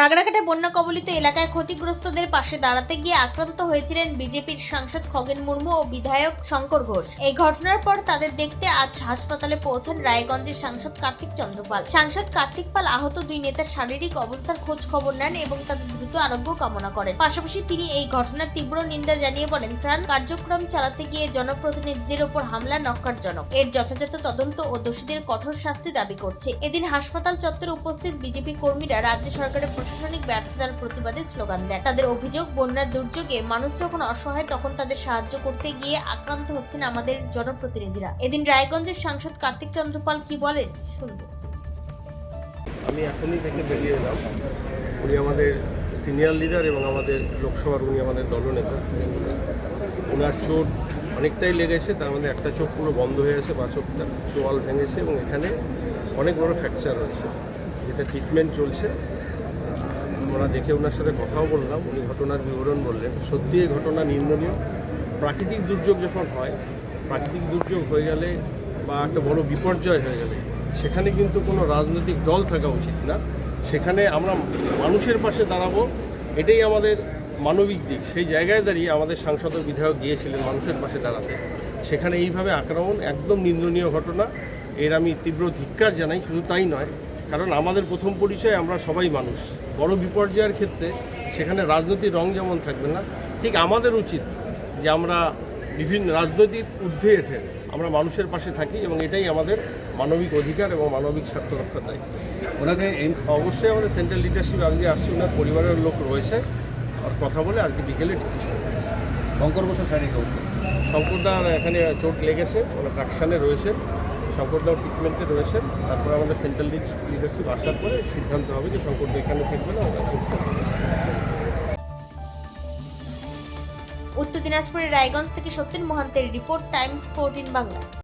নাগরাকাটা বন্যা কবলিত এলাকায় ক্ষতিগ্রস্তদের পাশে দাঁড়াতে গিয়ে আক্রান্ত হয়েছিলেন বিজেপির সাংসদ খগেন মুর্মু ও বিধায়ক শঙ্কর ঘোষ। এই ঘটনার পর তাদের দেখতে আজ হাসপাতালে পৌঁছান রায়গঞ্জের সাংসদ কার্তিক চন্দ্রপাল সাংসদ কার্তিক পাল আহত দুই নেতার শারীরিক অবস্থার খোঁজ খবর নেন এবং তাদের দ্রুত আরোগ্য কামনা করেন। পাশাপাশি তিনি এই ঘটনার তীব্র নিন্দা জানিয়ে বলেন, ত্রাণ কার্যক্রম চালাতে গিয়ে জনপ্রতিনিধিদের ওপর হামলা নক্কারজনক। এর যথাযথ তদন্ত ও দোষীদের কঠোর শাস্তি দাবি করছে। এদিন হাসপাতাল চত্বরে উপস্থিত বিজেপি কর্মীরা রাজ্য সরকারের প্রশাসনিক ব্যর্থতার প্রতিবাদে স্লোগান দেন তাদের অভিযোগ, বন্যার দুর্যোগে মানুষ যখন অসহায়, তখন তাদের সাহায্য করতে গিয়ে আক্রান্ত হচ্ছেন আমাদের জনপ্রতিনিধিরা। এদিন রায়গঞ্জের সাংসদ কার্তিক চন্দ্রপাল কি বলেন? শুনব আমি এখনই থেকে বেরিয়ে এলাম। উনি আমাদের সিনিয়র লিডার এবং আমাদের লোকসভার উনি আমাদের দলনেতা। ওনার চোট অনেকটাই লেগেছে, তার মধ্যে একটা চোখ পুরো বন্ধ হয়ে গেছে বা চোখটা চোয়াল ভেঙেছে এবং এখানে অনেক বড় ফ্র্যাকচার রয়েছে যেটা ট্রিটমেন্ট চলছে। আমরা দেখে ওনার সাথে কথাও বললাম, উনি ঘটনার বিবরণ বললেন। সত্যি এই ঘটনা নিন্দনীয়। প্রাকৃতিক দুর্যোগ যখন হয়, প্রাকৃতিক দুর্যোগ হয়ে গেলে বা একটা বড় বিপর্যয় হয়ে গেলে, সেখানে কিন্তু কোনো রাজনৈতিক দল থাকা উচিত না। সেখানে আমরা মানুষের পাশে দাঁড়াবো, এটাই আমাদের মানবিক দিক। সেই জায়গায় দাঁড়িয়ে আমাদের সাংসদ বিধায়ক গিয়েছিলেন মানুষের পাশে দাঁড়াতে। সেখানে এইভাবে আক্রমণ একদম নিন্দনীয় ঘটনা। এর আমি তীব্র ধিক্কার জানাই, শুধু তাই নয় কারণ আমাদের প্রথম পরিচয় আমরা সবাই মানুষ। বড় বিপর্যয়ের ক্ষেত্রে সেখানে রাজনৈতিক রং যেমন থাকবে না ঠিক আমাদের উচিত যে আমরা বিভিন্ন রাজনৈতিক ঊর্ধ্বে এঠে আমরা মানুষের পাশে থাকি এবং এটাই আমাদের মানবিক অধিকার এবং মানবিক স্বার্থ রক্ষা দায়ী ওনাকে এই অবশ্যই আমাদের সেন্ট্রাল লিডারশিপ আজকে আসছে ওনার পরিবারের লোক রয়েছে। আর কথা বলে আজকে বিকেলে ডিসিশন শঙ্কর শারীরিক অবস্থা শঙ্করদার এখানে চোট লেগেছে ওনার ট্রাকশানে রয়েছে। শঙ্করদাও ট্রিটমেন্টে রয়েছেন তারপর আমাদের সেন্ট্রাল লিডারশিপ আসার পরে সিদ্ধান্ত হবে যে শঙ্করদা এখানে থাকবে না করছে উত্তর দিনাজপুরের রায়গঞ্জ থেকে সত্যেন মহান্তের রিপোর্ট, টাইমস ফোরটিন বাংলা।